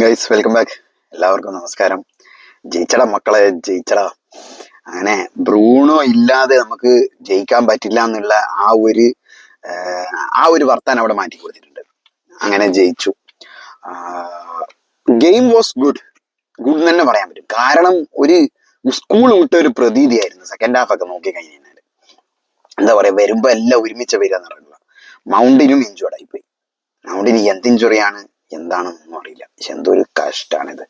Guys welcome back എല്ലാവർക്കും നമസ്കാരം. ജയിച്ചട മക്കളെ ജയിച്ചട. അങ്ങനെ ബ്രൂണോ ഇല്ലാതെ നമുക്ക് ജയിക്കാൻ പറ്റില്ല എന്നുള്ള ആ ഒരു ആ ഒരു വർത്താനം അവിടെ മാറ്റി കൊടുത്തിട്ടുണ്ട്. അങ്ങനെ ജയിച്ചു. ഗെയിം വാസ് ഗുഡ് ഗുഡ് തന്നെ പറയാൻ പറ്റും. കാരണം ഒരു സ്കൂൾ വിട്ട ഒരു പ്രതീതിയായിരുന്നു. സെക്കൻഡ് ഹാഫ് ഒക്കെ നോക്കി കഴിഞ്ഞാൽ എന്താ പറയാ വരുമ്പോ എല്ലാം ഒരുമിച്ച് വരിക നടക്കുക മൗണ്ടിനും ഇഞ്ചുർഡ് പോയി മൗണ്ടിന് എന്ത് ഇഞ്ചുറിയാണ് എന്താണെന്നൊന്നും അറിയില്ല. പക്ഷെ എന്തോ ഒരു കഷ്ടാണിത്.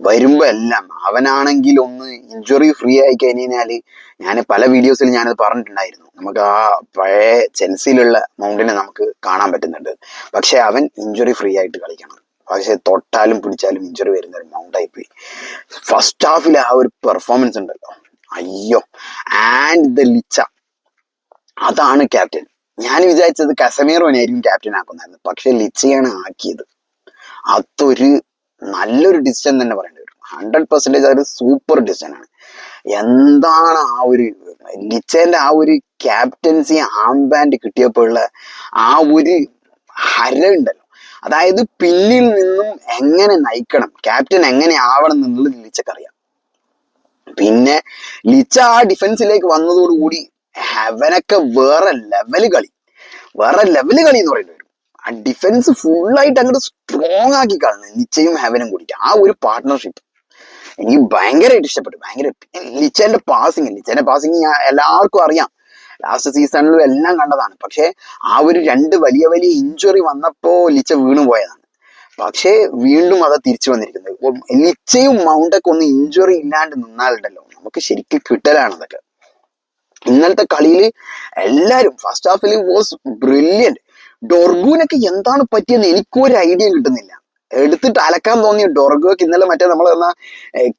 വരുമ്പോ എല്ലാം അവനാണെങ്കിൽ ഒന്ന് ഇഞ്ചുറി ഫ്രീ ആയി കഴിഞ്ഞാൽ ഞാൻ പല വീഡിയോസിൽ ഞാനത് പറഞ്ഞിട്ടുണ്ടായിരുന്നു. നമുക്ക് ആ പഴയ ചെൻസിലുള്ള മൗണ്ടിനെ നമുക്ക് കാണാൻ പറ്റുന്നുണ്ട്. പക്ഷെ അവൻ ഇഞ്ചുറി ഫ്രീ ആയിട്ട് കളിക്കണം. പക്ഷെ തൊട്ടാലും പിടിച്ചാലും ഇഞ്ചുറി വരുന്ന ഒരു മൗണ്ടായി പോയി. ഫസ്റ്റ് ഹാഫിൽ ആ ഒരു പെർഫോമൻസ് ഉണ്ടല്ലോ. അയ്യോ. ആൻഡ് ദ ലിച്ച അതാണ് ക്യാപ്റ്റൻ ഞാൻ വിചാരിച്ചത് കസമീറോനായിരിക്കും ക്യാപ്റ്റൻ ആക്കുന്നതായിരുന്നു പക്ഷെ ലിച്ചയാണ് ആക്കിയത്. അതൊരു നല്ലൊരു ഡിസിഷൻ തന്നെ പറയേണ്ടി വരും. ഹൺഡ്രഡ് പെർസെന്റേജ് അതൊരു സൂപ്പർ ഡിസിഷൻ ആണ്. എന്താണ് ആ ഒരു ലിച്ചേന്റെ ആ ഒരു ക്യാപ്റ്റൻസി ആംബാൻഡ് കിട്ടിയപ്പോഴുള്ള ആ ഒരു ഹര ഉണ്ടല്ലോ. അതായത് പിന്നിൽ നിന്നും എങ്ങനെ നയിക്കണം ക്യാപ്റ്റൻ എങ്ങനെ ആവണം എന്നുള്ളത് ലിച്ചക്കറിയാം പിന്നെ ലിച്ച ആ ഡിഫൻസിലേക്ക് വന്നതോടുകൂടി ഹെവനൊക്കെ വേറെ ലെവൽ കളി. വേറെ ലെവൽ കളി എന്ന് പറയുന്നത് ആ ഡിഫൻസ് ഫുള്ളായിട്ട് അങ്ങോട്ട് സ്ട്രോങ് ആക്കി കളഞ്ഞു നിശ്ചയും ഹെവനും കൂടിയിട്ട്. ആ ഒരു പാർട്ട്ണർഷിപ്പ് എനിക്ക് ഭയങ്കരമായിട്ട് ഇഷ്ടപ്പെട്ടു. ഭയങ്കര ലിച്ചന്റെ പാസിങ് പാസിംഗ് പാസിങ് എല്ലാവർക്കും അറിയാം. ലാസ്റ്റ് സീസണിലും എല്ലാം കണ്ടതാണ്. പക്ഷേ ആ ഒരു രണ്ട് വലിയ വലിയ ഇഞ്ചുറി വന്നപ്പോ ലിച്ച വീണു പോയതാണ്. പക്ഷേ വീണ്ടും അത് തിരിച്ചു വന്നിരിക്കുന്നത്. ലിച്ചയും മൗണ്ടൊക്കെ ഒന്ന് ഇഞ്ചുറി ഇല്ലാണ്ട് നിന്നാലുണ്ടല്ലോ. നമുക്ക് ശരിക്കും കിട്ടലാണ് അതൊക്കെ. ഇന്നലത്തെ കളിയിൽ എല്ലാരും ഫസ്റ്റ് ഹാഫിൽ വാസ് ബ്രില്യന്റ് ഡോർഗുവിനൊക്കെ എന്താണ് പറ്റിയെന്ന് എനിക്കൊരു ഐഡിയ കിട്ടുന്നില്ല. എടുത്തിട്ട് അലക്കാൻ തോന്നിയ ഡോർഗുവൊക്കെ ഇന്നലെ മറ്റേ നമ്മൾ എന്നാ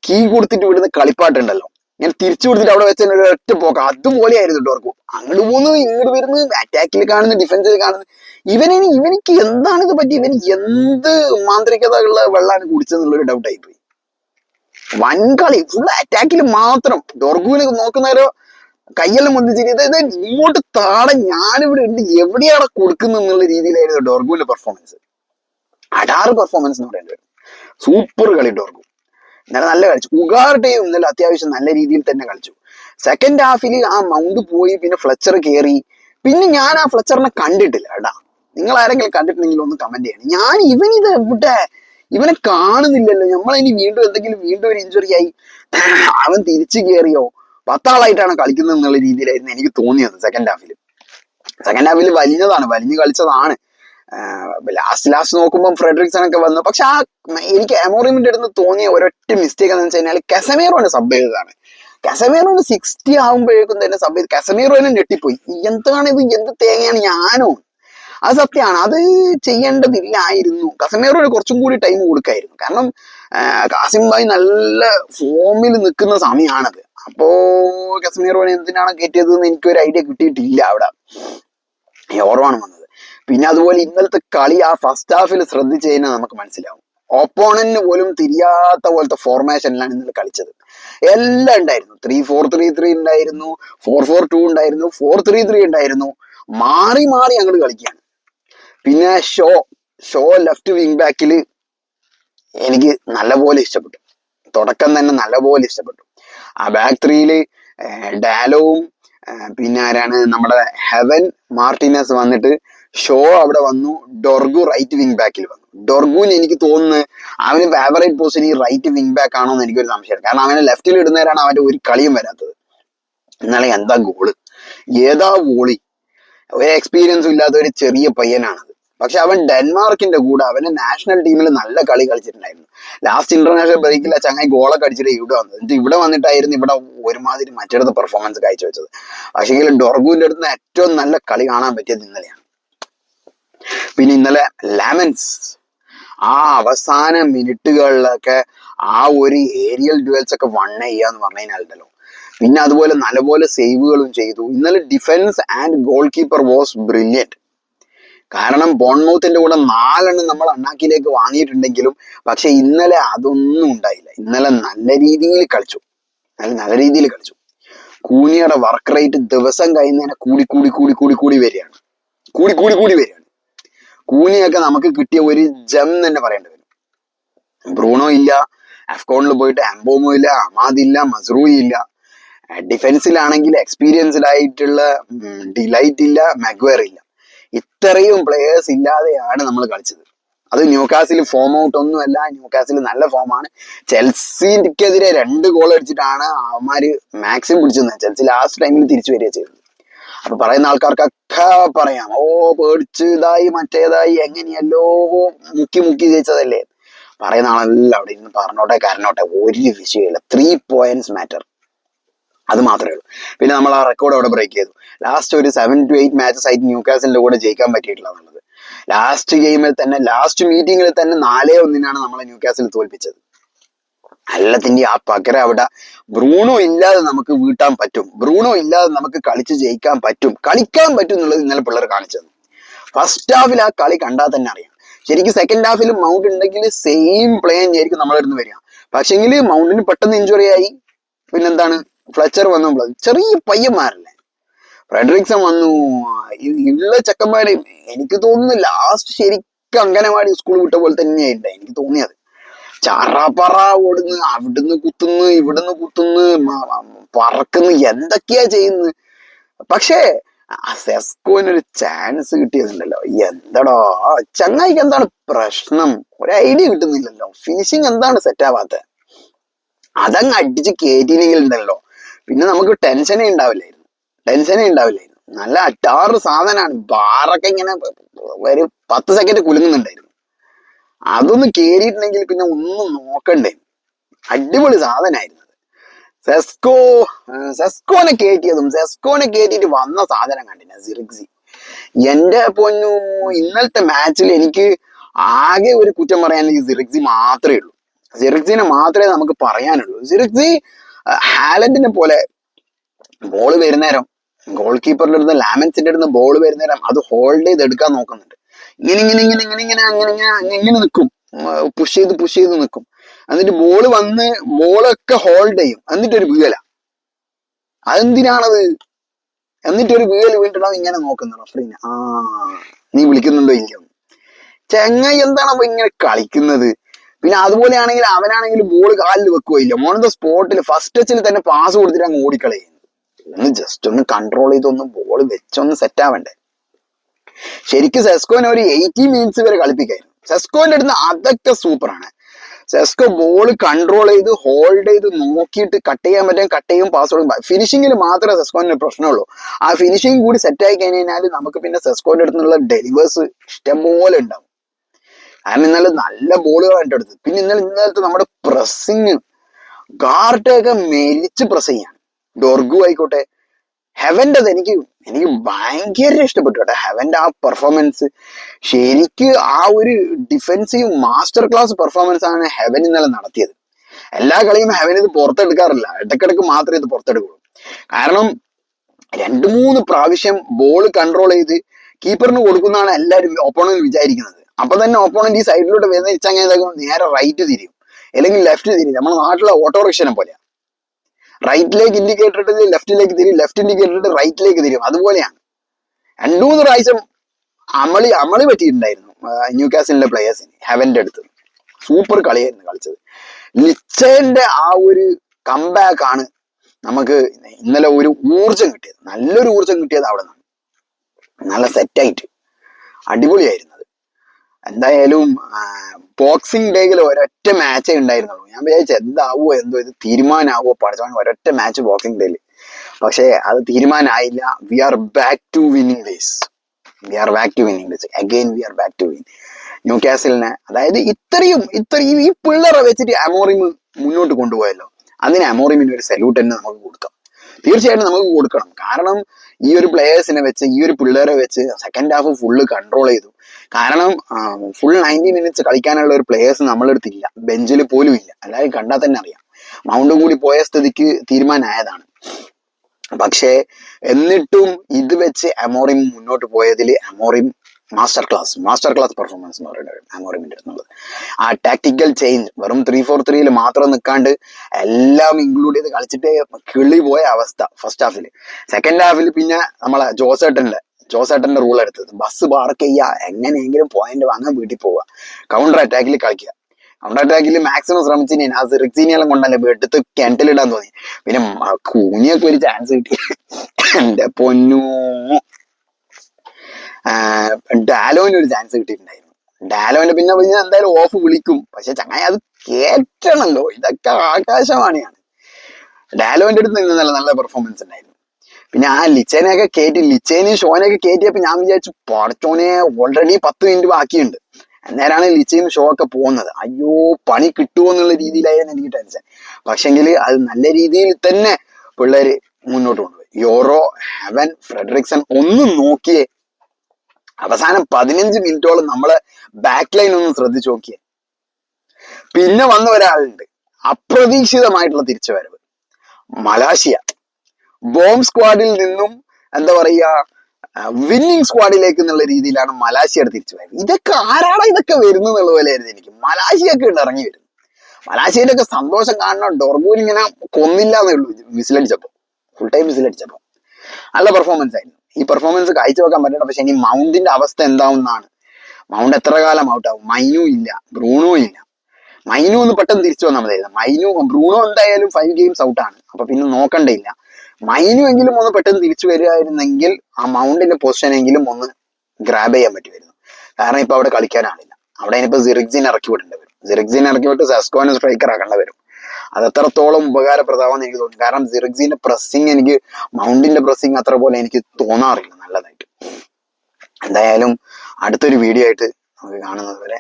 കീ കൊടുത്തിട്ട് വിടുന്ന കളിപ്പാട്ടുണ്ടല്ലോ. ഞാൻ തിരിച്ചു കൊടുത്തിട്ട് അവിടെ വെച്ച ഒറ്റ അതുപോലെ അതുപോലെയായിരുന്നു ഡോർഗു. അങ്ങോട്ട് പോകുന്നു ഇങ്ങോട്ട് വരുന്നു അറ്റാക്കിൽ കാണുന്നു ഡിഫൻസിൽ കാണുന്നു. ഇവനിനി ഇവനിക്ക് എന്താണ് ഇത് പറ്റി ഇവന് എന്ത് മാന്ത്രികത ഉള്ള വെള്ളമാണ് കുടിച്ചതെന്നുള്ളൊരു ഡൗട്ട് ആയിപ്പോയി. വൻ ഫുൾ അറ്റാക്കിൽ മാത്രം. ഡോർഗുവിനെ നോക്കുന്നവരോ കയ്യെല്ലാം മുന്നിച്ചിട്ട് അതായത് ഇങ്ങോട്ട് താടെ ഞാനിവിടെ ഉണ്ട്. എവിടെയാണ് കൊടുക്കുന്നത് എന്നുള്ള രീതിയിലായിരുന്നു ഡോർഗുവിന്റെ പെർഫോമൻസ് അടാറ് പെർഫോമൻസ് എന്ന് പറയേണ്ടി വരും. സൂപ്പർ കളി ഡോർഗു. ഇന്നലെ നല്ല കളിച്ചു. ഉഗാർട്ടയും ഇന്നലെ അത്യാവശ്യം നല്ല രീതിയിൽ തന്നെ കളിച്ചു. സെക്കൻഡ് ഹാഫിൽ ആ മൗണ്ട് പോയി പിന്നെ ഫ്ലച്ചർ കയറി പിന്നെ ഞാൻ ആ ഫ്ലച്ചറിനെ കണ്ടിട്ടില്ല. കേട്ടാ നിങ്ങൾ ആരെങ്കിലും കണ്ടിട്ടുണ്ടെങ്കിൽ ഒന്ന് കമന്റ് ചെയ്യണം. ഞാൻ ഇവനിത് എവിടെ? ഇവനെ കാണുന്നില്ലല്ലോ. നമ്മളിനി വീണ്ടും എന്തെങ്കിലും വീണ്ടും ഒരു ഇഞ്ചുറി ആയി. അവൻ തിരിച്ചു കയറിയോ പത്താളായിട്ടാണ് കളിക്കുന്നത് എന്നുള്ള രീതിയിലായിരുന്നു എനിക്ക് തോന്നിയത് സെക്കൻഡ് ഹാഫിൽ സെക്കൻഡ് ഹാഫിൽ വലിഞ്ഞതാണ് വലിഞ്ഞു കളിച്ചതാണ്. ലാസ്റ്റ് ലാസ്റ്റ് നോക്കുമ്പോൾ ഫ്രെഡറിക്സൺ ഒക്കെ വന്നു. പക്ഷെ ആ എനിക്ക് എമോറിമിന്റെ അടുത്ത് തോന്നിയ ഒരൊറ്റ മിസ്റ്റേക്ക് എന്ന് വെച്ച് കഴിഞ്ഞാൽ കസമേറോനെ സബ് ചെയ്തതാണ്. കസമേറോന് സിക്സ്റ്റി ആകുമ്പോഴേക്കും തന്നെ സബ് ചെയ്ത് കസമേറോനെ ഞെട്ടിപ്പോയി. എന്താണ് ഇത്? എന്ത് തേങ്ങയാണ്? ഞാനോ? അത് സത്യമാണ്. അത് ചെയ്യേണ്ടതില്ലായിരുന്നു. കസമേറോന് കുറച്ചും കൂടി ടൈം കൊടുക്കായിരുന്നു. കാരണം കാസിം നല്ല ഫോമിൽ നിൽക്കുന്ന സമയമാണത് അപ്പോ കസമീറോനെ എന്തിനാണ് കയറ്റിയത് എന്ന് എനിക്കൊരു ഐഡിയ കിട്ടിയിട്ടില്ല അവിടെ. ഓർവാണ് വന്നത്. പിന്നെ അതുപോലെ ഇന്നലത്തെ കളി ആ ഫസ്റ്റ് ഹാഫിൽ ശ്രദ്ധിച്ചു കഴിഞ്ഞാൽ നമുക്ക് മനസ്സിലാവും. ഓപ്പോണന്റിന് പോലും തിരിയാത്ത പോലത്തെ ഫോർമേഷനിലാണ് ഇന്നലെ കളിച്ചത്. എല്ലാം ഉണ്ടായിരുന്നു. ത്രീ ഫോർ ത്രീ ത്രീ ഉണ്ടായിരുന്നു. ഫോർ ഫോർ ടു ഉണ്ടായിരുന്നു. ഫോർ ത്രീ ത്രീ ഉണ്ടായിരുന്നു. മാറി മാറി അങ്ങോട്ട് കളിക്കുകയാണ്. പിന്നെ ഷോ ഷോ ലെഫ്റ്റ് വിങ് ബാക്കിൽ എനിക്ക് നല്ലപോലെ ഇഷ്ടപ്പെട്ടു. തുടക്കം തന്നെ നല്ലപോലെ ഇഷ്ടപ്പെട്ടു. ആ ബാക്ക് ത്രീയിൽ ഡാലോവും പിന്നെ ആരാണ് നമ്മുടെ ഹെവൻ മാർട്ടിനസ് വന്നിട്ട് ഷോ അവിടെ വന്നു. ഡൊർഗു റൈറ്റ് വിങ് ബാക്കിൽ വന്നു. ഡൊർഗുവിന് എനിക്ക് തോന്നുന്നത് അവന് ഫേവറേറ്റ് പൊസിഷൻ ഈ റൈറ്റ് വിങ് ബാക്ക് ആണോ എന്ന് എനിക്കൊരു സംശയം കാരണം അവനെ ലെഫ്റ്റിൽ ഇടുന്നവരാണ് അവന്റെ ഒരു കളിയും വരാത്തത്. എന്നാലും എന്താ ഗോൾ ഏതാ ഗോളി ഒരു എക്സ്പീരിയൻസും ഇല്ലാത്ത ഒരു ചെറിയ പയ്യനാണത്. പക്ഷെ അവൻ ഡെൻമാർക്കിന്റെ കൂടെ അവന് നാഷണൽ ടീമിൽ നല്ല കളി കളിച്ചിട്ടുണ്ടായിരുന്നു. ലാസ്റ്റ് ഇന്റർനാഷണൽ ബ്രേക്കിൽ ആ ചങ്ങായി ഗോളൊക്കെ അടിച്ചിട്ട് ഇവിടെ വന്നത്. എന്നിട്ട് ഇവിടെ വന്നിട്ടായിരുന്നു ഇവിടെ ഒരുമാതിരി മറ്റിടത്ത് പെർഫോമൻസ് കാഴ്ചവെച്ചത് പക്ഷേ ഡൊർഗുവിന്റെ അടുത്ത് ഏറ്റവും നല്ല കളി കാണാൻ പറ്റിയത് ഇന്നലെയാണ്. പിന്നെ ഇന്നലെ ലാമൻസ് ആ അവസാന മിനിറ്റുകളിലൊക്കെ ആ ഒരു ഏരിയൽ ഡുവൽസ് ഒക്കെ വൺ ചെയ്യാന്ന് പറഞ്ഞു കഴിഞ്ഞാലുണ്ടല്ലോ പിന്നെ അതുപോലെ നല്ലപോലെ സേവുകളും ചെയ്തു. ഇന്നലെ defence and goalkeeper was brilliant കാരണം ബോൺമൗത്തിന്റെ കൂടെ നാലെണ്ണം നമ്മൾ അണ്ണാക്കിയിലേക്ക് വാങ്ങിയിട്ടുണ്ടെങ്കിലും പക്ഷെ ഇന്നലെ അതൊന്നും ഉണ്ടായില്ല. ഇന്നലെ നല്ല രീതിയിൽ കളിച്ചു. നല്ല നല്ല രീതിയിൽ കളിച്ചു. കൂനിയുടെ വർക്ക് റേറ്റ് ദിവസം കഴിയുന്നതിനെ കൂടി കൂടി കൂടി കൂടി കൂടി വരികയാണ്. കൂടി കൂടി കൂടി വരികയാണ്. കൂനിയൊക്കെ നമുക്ക് കിട്ടിയ ഒരു ജം തന്നെ പറയേണ്ടി വരും. ബ്രൂണോ ഇല്ല അഫ്കോണിൽ പോയിട്ട് അംബോമോ ഇല്ല അമാദ് ഇല്ല മസ്റൂയി ഇല്ല. ഡിഫൻസിലാണെങ്കിൽ എക്സ്പീരിയൻസ്ഡ് ആയിട്ടുള്ള ഡിലൈറ്റ് ഇല്ല മെഗ്വയർ ഇല്ല. ഇത്രയും പ്ലെയേഴ്സ് ഇല്ലാതെയാണ് നമ്മൾ കളിച്ചത്. അത് ന്യൂകാസിൽ ഫോം ഔട്ട് ഒന്നുമല്ല ന്യൂകാസിൽ നല്ല ഫോമാണ് ചെൽസിക്കെതിരെ രണ്ട് ഗോൾ അടിച്ചിട്ടാണ് അവന്മാർ മാക്സിമം പിടിച്ചത് ചെൽസി ലാസ്റ്റ് ടൈമിൽ തിരിച്ചു വരിക ചെയ്തത്. അപ്പൊ പറയുന്ന ആൾക്കാർക്കൊക്കെ പറയാം ഓ പേടിച്ച് ഇതായി മറ്റേതായി എങ്ങനെയല്ലോ മുക്കി മുക്കി ജയിച്ചതല്ലേ? പറയുന്ന ആളെല്ലാം അവിടെ ഇരുന്ന് പറഞ്ഞോട്ടെ കരനോട്ടെ ഒരു വിഷയമില്ല ത്രീ പോയിന്റ്സ് മാറ്റർ അത് മാത്രമേ ഉള്ളൂ. പിന്നെ നമ്മൾ ആ റെക്കോർഡ് അവിടെ ബ്രേക്ക് ചെയ്തു. ലാസ്റ്റ് ഒരു സെവൻ ടു എയ്റ്റ് മാച്ചസ് ആയിട്ട് ന്യൂ കാസിന്റെ കൂടെ ജയിക്കാൻ പറ്റിയിട്ടില്ല എന്നുള്ളത്. ലാസ്റ്റ് ഗെയിമിൽ തന്നെ ലാസ്റ്റ് മീറ്റിംഗിൽ തന്നെ നാലേ ഒന്നിനാണ് നമ്മളെ ന്യൂ കാസിൽ തോൽപ്പിച്ചത്. അല്ലത്തിന്റെ ആ പകരം അവിടെ ബ്രൂണോ ഇല്ലാതെ നമുക്ക് വീട്ടാൻ പറ്റും. ബ്രൂണോ ഇല്ലാതെ നമുക്ക് കളിച്ച് ജയിക്കാൻ പറ്റും. കളിക്കാൻ പറ്റും എന്നുള്ളത് ഇന്നലെ പിള്ളേർ കാണിച്ചത്. ഫസ്റ്റ് ഹാഫിൽ ആ കളി കണ്ടാൽ തന്നെ അറിയാം. ശരിക്കും സെക്കൻഡ് ഹാഫിൽ മൗണ്ട് ഉണ്ടെങ്കിൽ സെയിം പ്ലേ ആയിരിക്കും നമ്മളെടുന്ന് വരിക. പക്ഷെങ്കിൽ മൗണ്ടിന് പെട്ടെന്ന് ഇഞ്ചുറി ആയി. പിന്നെന്താണ്? ഫ്ലച്ചർ വന്നു ചെറിയ പയ്യന്മാരല്ലേ? ഫ്രെഡറിക്സൺ വന്നു. ഉള്ള ചെക്കന്മാര് എനിക്ക് തോന്നുന്നു ലാസ്റ്റ് ശരിക്കും അംഗനവാടി സ്കൂൾ വിട്ട പോലെ തന്നെയായില്ല? എനിക്ക് തോന്നിയത്. ചറപറ ഓടുന്നു അവിടുന്ന് കുത്തുന്നു ഇവിടുന്ന് കുത്തുന്നു പറക്കുന്നു എന്തൊക്കെയാ ചെയ്യുന്നത് പക്ഷേ സെസ്കോനൊരു ചാൻസ് കിട്ടിയതുണ്ടല്ലോ. എന്തടോ? ചങ്ങായിക്ക് എന്താണ് പ്രശ്നം? ഒരു ഐഡിയ കിട്ടുന്നില്ലല്ലോ. ഫിനിഷിങ് എന്താണ് സെറ്റ് ആവാത്തത് അതങ്ങ് അടിച്ച് കയറ്റിയില്ലെങ്കിൽ ഉണ്ടല്ലോ പിന്നെ നമുക്ക് ടെൻഷനേ ഉണ്ടാവില്ലായിരുന്നു. ടെൻഷനേ ഉണ്ടാവില്ലായിരുന്നു. നല്ല അറ്റാറ് സാധനമാണ്. ബാറൊക്കെ ഇങ്ങനെ ഒരു പത്ത് സെക്കൻഡ് കുലുങ്ങുന്നുണ്ടായിരുന്നു. അതൊന്ന് കേറിയിട്ടുണ്ടെങ്കിൽ പിന്നെ ഒന്നും നോക്കണ്ടേ. അടിപൊളി സാധനമായിരുന്നു സെസ്കോ സെസ്കോനെ കയറ്റിയതും സെസ്കോനെ കയറ്റിയിട്ട് വന്ന സാധനം കണ്ടില്ല സിറിക്സി. എന്റെ പൊന്നു ഇന്നലത്തെ മാച്ചിൽ എനിക്ക് ആകെ ഒരു കുറ്റം പറയാൻ സിറിക്സി മാത്രമേ ഉള്ളൂ. സിറിക്സിനെ മാത്രമേ നമുക്ക് പറയാനുള്ളൂ. സിറിക്സി ഹാലൻഡിനെ പോലെ ബോൾ വരുന്നേരം ഗോൾ കീപ്പറിന്റെ അടുത്ത് ലാമൻസിന്റെ അടുത്ത് ബോൾ വരുന്നേരം അത് ഹോൾഡ് ചെയ്ത് എടുക്കാൻ നോക്കുന്നുണ്ട്. ഇങ്ങനെ ഇങ്ങനെ ഇങ്ങനെ ഇങ്ങനെ ഇങ്ങനെ അങ്ങനെ ഇങ്ങനെ ഇങ്ങനെ നിൽക്കും പുഷ് ചെയ്ത് പുഷ് ചെയ്ത് നിൽക്കും എന്നിട്ട് ബോൾ വന്ന് ബോളൊക്കെ ഹോൾഡ് ചെയ്യും. എന്നിട്ട് ഒരു വീഴല. അതെന്തിനാണത്? എന്നിട്ട് ഒരു വീഴൽ വീണ്ടിടാൻ ഇങ്ങനെ നോക്കുന്നു റഫറീനെ ആ നീ വിളിക്കുന്നുണ്ടോ ഇല്ല ചെങ്ങായി എന്താണ് അപ്പൊ ഇങ്ങനെ കളിക്കുന്നത്? പിന്നെ അതുപോലെയാണെങ്കിൽ അവനാണെങ്കിൽ ബോൾ കാലിൽ വെക്കുകയില്ല മോൺ ദ സ്പോട്ടിൽ ഫസ്റ്റ് ടച്ചിൽ തന്നെ പാസ് കൊടുത്തിട്ട് അങ്ങ് ഓടിക്കളയുന്നു ഒന്ന് ജസ്റ്റ് ഒന്ന് കൺട്രോൾ ചെയ്തൊന്ന് ബോൾ വെച്ചൊന്ന് സെറ്റ് ആവണ്ടേ. ശരിക്കും സെസ്കോനെ ഒരു എയ്റ്റി മിനിറ്റ്സ് വരെ കളിപ്പിക്കായിരുന്നു. സെസ്കോന്റെ അടുത്ത് അതൊക്കെ സൂപ്പറാണ് സെസ്കോ ബോൾ കൺട്രോൾ ചെയ്ത് ഹോൾഡ് ചെയ്ത് നോക്കിയിട്ട് കട്ട് ചെയ്യാൻ പറ്റും കട്ട് ചെയ്യും പാസ് കൊടുക്കും. ഫിനിഷിംഗിൽ മാത്രമേ സെസ്കോന്റെ പ്രശ്നമുള്ളൂ. ആ ഫിനിഷിംഗ് കൂടി സെറ്റ് ആയി കഴിഞ്ഞാൽ നമുക്ക് പിന്നെ സെസ്കോന്റെ അടുത്തുള്ള ഡെലിവേഴ്സ് ഇഷ്ടംപോലെ ഉണ്ടാവും. കാരണം ഇന്നലെ നല്ല ബോളുകളാണ് എന്റെ അടുത്ത് പിന്നെ ഇന്നലെ ഇന്നലത്തെ നമ്മുടെ പ്രസ്സിങ് ഗാർഡൊക്കെ മെലിച്ച് പ്രസ് ചെയ്യാണ് ഡോർഗു ആയിക്കോട്ടെ ഹെവന്റെത് എനിക്ക് എനിക്ക് ഭയങ്കര ഇഷ്ടപ്പെട്ടു കേട്ടോ. ഹെവന്റെ ആ പെർഫോമൻസ് ശരിക്ക് ആ ഒരു ഡിഫെൻസീവ് മാസ്റ്റർ ക്ലാസ് പെർഫോമൻസ് ആണ് ഹെവൻ ഇന്നലെ നടത്തിയത്. എല്ലാ കളിയും ഹെവൻ ഇത് പുറത്തെടുക്കാറില്ല. ഇടക്കിടക്ക് മാത്രമേ ഇത് പുറത്തെടുക്കുള്ളൂ. കാരണം രണ്ട് മൂന്ന് പ്രാവശ്യം ബോൾ കൺട്രോൾ ചെയ്ത് കീപ്പറിന് കൊടുക്കുന്നതാണ് എല്ലാവരും ഓപ്പോണന്റ് വിചാരിക്കുന്നത്. അപ്പൊ തന്നെ ഓപ്പോണന്റ് ഈ സൈഡിലോട്ട് വരുന്ന ഇച്ചങ്ങനെ നേരെ റൈറ്റ് തിരിയും. അല്ലെങ്കിൽ ലെഫ്റ്റ് തിരിയും. നമ്മുടെ നാട്ടിലെ ഓട്ടോറിക്ഷനെ പോലെ റൈറ്റിലേക്ക് ഇൻഡിക്കേറ്റർ ഇട്ട് ലെഫ്റ്റിലേക്ക് തിരിയും. ലെഫ്റ്റ് ഇൻഡിക്കേറ്റർ ഇട്ട് റൈറ്റിലേക്ക് തിരിയും. അതുപോലെയാണ്. രണ്ടു മൂന്ന് പ്രാവശ്യം അമളി അമളി പറ്റിയിട്ടുണ്ടായിരുന്നു. ന്യൂ കാസിലെ പ്ലേയേഴ്സിന് ഹെവന്റെ അടുത്ത് സൂപ്പർ കളിയായിരുന്നു കളിച്ചത്. ലിച്ചന്റെ ആ ഒരു കംബാക്ക് ആണ് നമുക്ക് ഇന്നലെ ഒരു ഊർജം കിട്ടിയത്. നല്ലൊരു ഊർജം കിട്ടിയത് അവിടെ നിന്നാണ് നല്ല സെറ്റായിട്ട് അടിപൊളിയായിരുന്നത് എന്തായാലും ബോക്സിംഗ് ഡേയിൽ ഒരൊറ്റ മാച്ചേ ഉണ്ടായിരുന്നുള്ളൂ. ഞാൻ വിചാരിച്ചു എന്താവോ എന്തോ ഇത് തീരുമാനമാവോ പഠിച്ചവൻ ഒരൊറ്റ മാച്ച് ബോക്സിംഗ് ഡേയിൽ പക്ഷേ അത് തീരുമാനമായില്ല we are back to winning days we are back to winning days again we are back to win new കാസലിനെ അതായത് ഇത്രയും ഇത്രയും ഈ പിള്ളേരെ വെച്ചിട്ട് അമോറിമ് മുന്നോട്ട് കൊണ്ടുപോയല്ലോ. അതിന് അമോറിമിന് ഒരു സല്യൂട്ട് തന്നെ നമുക്ക് കൊടുക്കാം. തീർച്ചയായിട്ടും നമുക്ക് കൊടുക്കണം. കാരണം ഈ ഒരു പ്ലേയേഴ്സിനെ വെച്ച് ഈ ഒരു പിള്ളേരെ വെച്ച് സെക്കൻഡ് ഹാഫ് ഫുള്ള് കൺട്രോൾ ചെയ്തു. കാരണം ഫുൾ നയന്റി മിനിറ്റ്സ് കളിക്കാനുള്ള ഒരു പ്ലേയേഴ്സ് നമ്മളെടുത്തില്ല. ബെഞ്ചിൽ പോലും ഇല്ല. അല്ലാതെ കണ്ടാൽ തന്നെ അറിയാം. മൗണ്ടും കൂടി പോയ സ്ഥിതിക്ക് തീരുമാനമായതാണ്. പക്ഷേ എന്നിട്ടും ഇത് വെച്ച് അമോറിം മുന്നോട്ട് പോയതിൽ Amorim master class master class performance എന്ന് പറയുന്നത് അമോറിമിന്റെ അടുത്തുള്ളത്. ആ ടാക്ടിക്കൽ ചേഞ്ച് വെറും ത്രീ ഫോർ ത്രീയിൽ മാത്രം നിൽക്കാണ്ട് എല്ലാം ഇൻക്ലൂഡ് ചെയ്ത് കളിച്ചിട്ട് കിളി പോയ അവസ്ഥ ഫസ്റ്റ് ഹാഫിൽ സെക്കൻഡ് ഹാഫിൽ പിന്നെ നമ്മളെ ജോസേട്ടന്റെ ജോസേട്ടന്റെ റൂൾ എടുത്തത്. ബസ് പാർക്ക് ചെയ്യുക. എങ്ങനെയെങ്കിലും പോയിന്റ് വാങ്ങാൻ വീട്ടിൽ പോവുക. കൗണ്ടർ അറ്റാക്കിൽ കളിക്കുക. കൗണ്ടർ അറ്റാക്കിൽ മാക്സിമം ശ്രമിച്ചിനി ആ സിറിക്സീനിയെല്ലാം കൊണ്ടല്ലേ എടുത്ത് കിണറ്റിലിടാൻ തോന്നി. പിന്നെ കൂനിയൊക്കെ ഒരു ചാൻസ് കിട്ടി. എന്റെ പൊന്നു. ഡാലോന് ഒരു ചാൻസ് കിട്ടിയിട്ടുണ്ടായിരുന്നു. ഡാലോന് പിന്നെ പിന്നെ എന്തായാലും ഓഫ് വിളിക്കും. പക്ഷെ ചങ്ങായി അത് കേറ്റണല്ലോ. ഇതൊക്കെ ആകാശവാണിയാണ്. ഡാലോന്റെ അടുത്ത് നിന്ന് നല്ല നല്ല പെർഫോമൻസ് ഉണ്ടായിരുന്നു. പിന്നെ ആ ലിച്ചേനെയൊക്കെ കയറ്റി ലിച്ചേനെയും ഷോനെയൊക്കെ കയറ്റിയപ്പോൾ ഞാൻ വിചാരിച്ചു പടച്ചോനെ ഓൾറെഡി പത്ത് മിനിറ്റ് ബാക്കിയുണ്ട്. അന്നേരമാണ് ലിച്ചയും ഷോ ഒക്കെ പോകുന്നത്. അയ്യോ പണി കിട്ടുമോ എന്നുള്ള രീതിയിലായിരുന്നു എനിക്ക് ടെൻഷൻ. പക്ഷെങ്കിൽ അത് നല്ല രീതിയിൽ തന്നെ പിള്ളേര് മുന്നോട്ട് കൊണ്ടുപോയി. യോറോ ഹെവൻ ഫ്രെഡറിക്സൺ ഒന്നും നോക്കിയേ അവസാനം പതിനഞ്ച് മിനിറ്റോളം നമ്മൾ ബാക്ക് ലൈൻ ഒന്ന് ശ്രദ്ധിച്ചു നോക്കിയേ. പിന്നെ വന്ന ഒരാളുണ്ട്. അപ്രതീക്ഷിതമായിട്ടുള്ള തിരിച്ചുവരവ്. മലാശിയ. ബോംബ് സ്ക്വാഡിൽ നിന്നും എന്താ പറയാ വിന്നിങ് സ്ക്വാഡിലേക്ക് എന്നുള്ള രീതിയിലാണ് മലാശിയുടെ തിരിച്ചു വരുന്നത്. ഇതൊക്കെ ആരാടാ ഇതൊക്കെ വരുന്നു എന്നുള്ള പോലെയായിരുന്നു എനിക്ക്. മലാശിയൊക്കെ ഉണ്ട് ഇറങ്ങി വരും. മലാശിയുടെ ഒക്കെ സന്തോഷം കാണണം. ഡോർഗൂൽ ഇങ്ങനെ കൊന്നില്ല എന്നേ ഉള്ളൂ. വിസിലടിച്ചപ്പോ ഫുൾ ടൈം വിസിലടിച്ചപ്പോ നല്ല പെർഫോമൻസ് ആയിരുന്നു. ഈ പെർഫോമൻസ് കാഴ്ചവെക്കാൻ പറ്റണം പക്ഷെ ഇനി മൗണ്ടിന്റെ അവസ്ഥ എന്താവുന്നതാണ് മൗണ്ട് എത്ര കാലം ഔട്ടാവും മൈനു ഇല്ല. ബ്രൂണോ ഇല്ല. മൈനു ഒന്ന് പെട്ടെന്ന് തിരിച്ചു വന്നാൽ മതിയായിരുന്നു. മൈനു ബ്രൂണോ എന്തായാലും ഫൈവ് ഗെയിംസ് ഔട്ടാണ് അപ്പൊ പിന്നെ നോക്കണ്ടേയില്ല മൈനു എങ്കിലും ഒന്ന് പെട്ടെന്ന് തിരിച്ചു വരികയായിരുന്നെങ്കിൽ ആ മൗണ്ടിന്റെ പൊസിഷൻ എങ്കിലും ഒന്ന് ഗ്രാബ് ചെയ്യാൻ പറ്റുമായിരുന്നു. കാരണം ഇപ്പൊ അവിടെ കളിക്കാനാളില്ല അവിടെ ഇനിയിപ്പോ സിറിക്സിൻ ഇറക്കി വിടേണ്ടി വരും. സിറിക്സിൻ ഇറക്കി വിട്ട് സെസ്കോനെ സ്ട്രൈക്കർ ആക്കേണ്ടി വരും. അത് എത്രത്തോളം ഉപകാരപ്രദമാണെന്ന് എനിക്ക് തോന്നുന്നു. കാരണം സിറിക്സിന്റെ പ്രസ്സിങ് എനിക്ക് മൗണ്ടിന്റെ പ്രസ്സിങ് അത്ര പോലെ എനിക്ക് തോന്നാറില്ല നല്ലതായിട്ട്. എന്തായാലും അടുത്തൊരു വീഡിയോ ആയിട്ട് നമുക്ക് കാണുന്നത് വരെ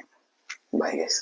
ബൈ ഗൈസ്